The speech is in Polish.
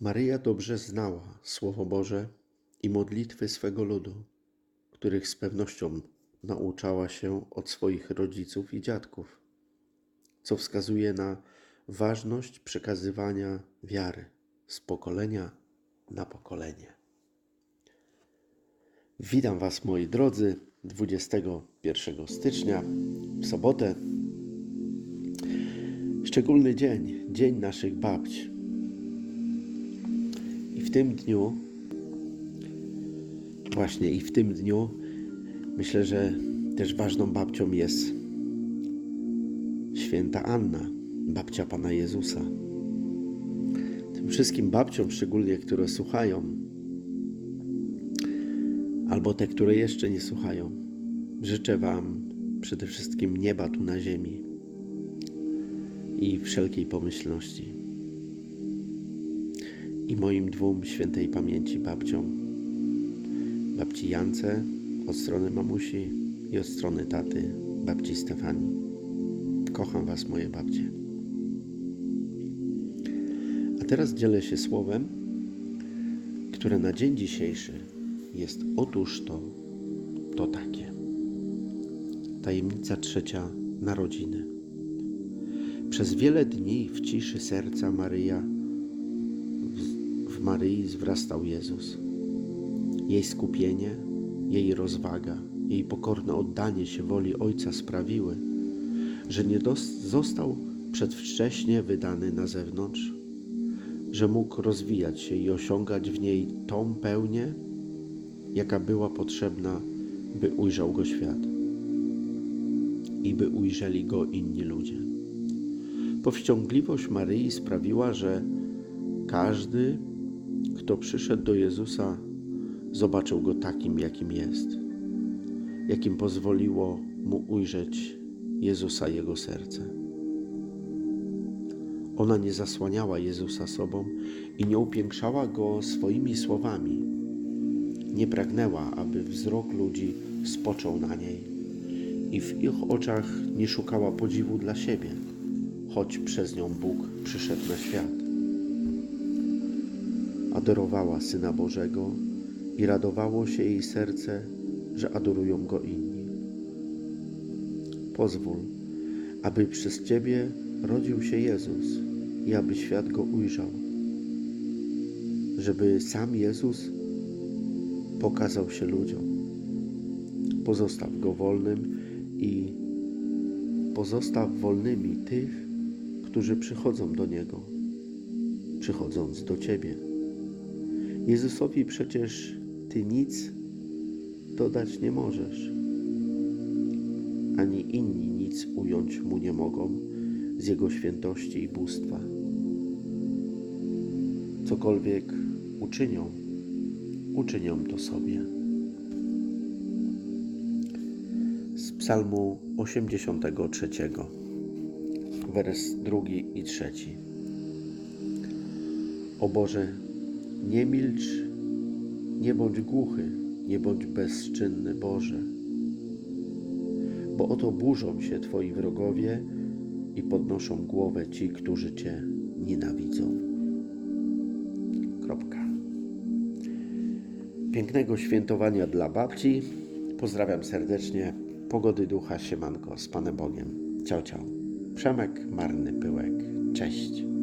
Maryja dobrze znała Słowo Boże i modlitwy swego ludu, których z pewnością nauczała się od swoich rodziców i dziadków, co wskazuje na ważność przekazywania wiary z pokolenia na pokolenie. Witam Was, moi drodzy, 21 stycznia, w sobotę. Szczególny dzień, dzień naszych babć. Tym dniu, właśnie i w tym dniu, myślę, że też ważną babcią jest święta Anna, babcia Pana Jezusa. Tym wszystkim babciom, szczególnie które słuchają, albo te, które jeszcze nie słuchają, życzę Wam przede wszystkim nieba tu na ziemi i wszelkiej pomyślności. I moim dwóm świętej pamięci babciom, babci Jance od strony mamusi i od strony taty, babci Stefanii. Kocham Was, moje babcie. A teraz dzielę się słowem, które na dzień dzisiejszy jest otóż to, to takie. Tajemnica trzecia narodziny. Przez wiele dni w ciszy serca Maryja, Maryi zwrastał Jezus. Jej skupienie, jej rozwaga, jej pokorne oddanie się woli Ojca sprawiły, że nie został przedwcześnie wydany na zewnątrz, że mógł rozwijać się i osiągać w niej tą pełnię, jaka była potrzebna, by ujrzał go świat i by ujrzeli go inni ludzie. Powściągliwość Maryi sprawiła, że każdy, kto przyszedł do Jezusa, zobaczył go takim, jakim jest, jakim pozwoliło mu ujrzeć Jezusa jego serce. Ona nie zasłaniała Jezusa sobą i nie upiększała go swoimi słowami. Nie pragnęła, aby wzrok ludzi spoczął na niej i w ich oczach nie szukała podziwu dla siebie, choć przez nią Bóg przyszedł na świat. Adorowała Syna Bożego i radowało się jej serce, że adorują go inni. Pozwól, aby przez Ciebie rodził się Jezus i aby świat go ujrzał, żeby sam Jezus pokazał się ludziom. Pozostaw go wolnym i pozostaw wolnymi tych, którzy przychodzą do Niego, przychodząc do Ciebie. Jezusowi przecież Ty nic dodać nie możesz, ani inni nic ująć Mu nie mogą z Jego świętości i bóstwa. Cokolwiek uczynią, uczynią to sobie. Z Psalmu 83, wers drugi i trzeci. O Boże, nie milcz, nie bądź głuchy, nie bądź bezczynny, Boże, bo oto burzą się Twoi wrogowie i podnoszą głowę ci, którzy Cię nienawidzą. Kropka. Pięknego świętowania dla babci. Pozdrawiam serdecznie. Pogody ducha, siemanko, z Panem Bogiem. Ciao, ciao. Przemek, Marny Pyłek. Cześć.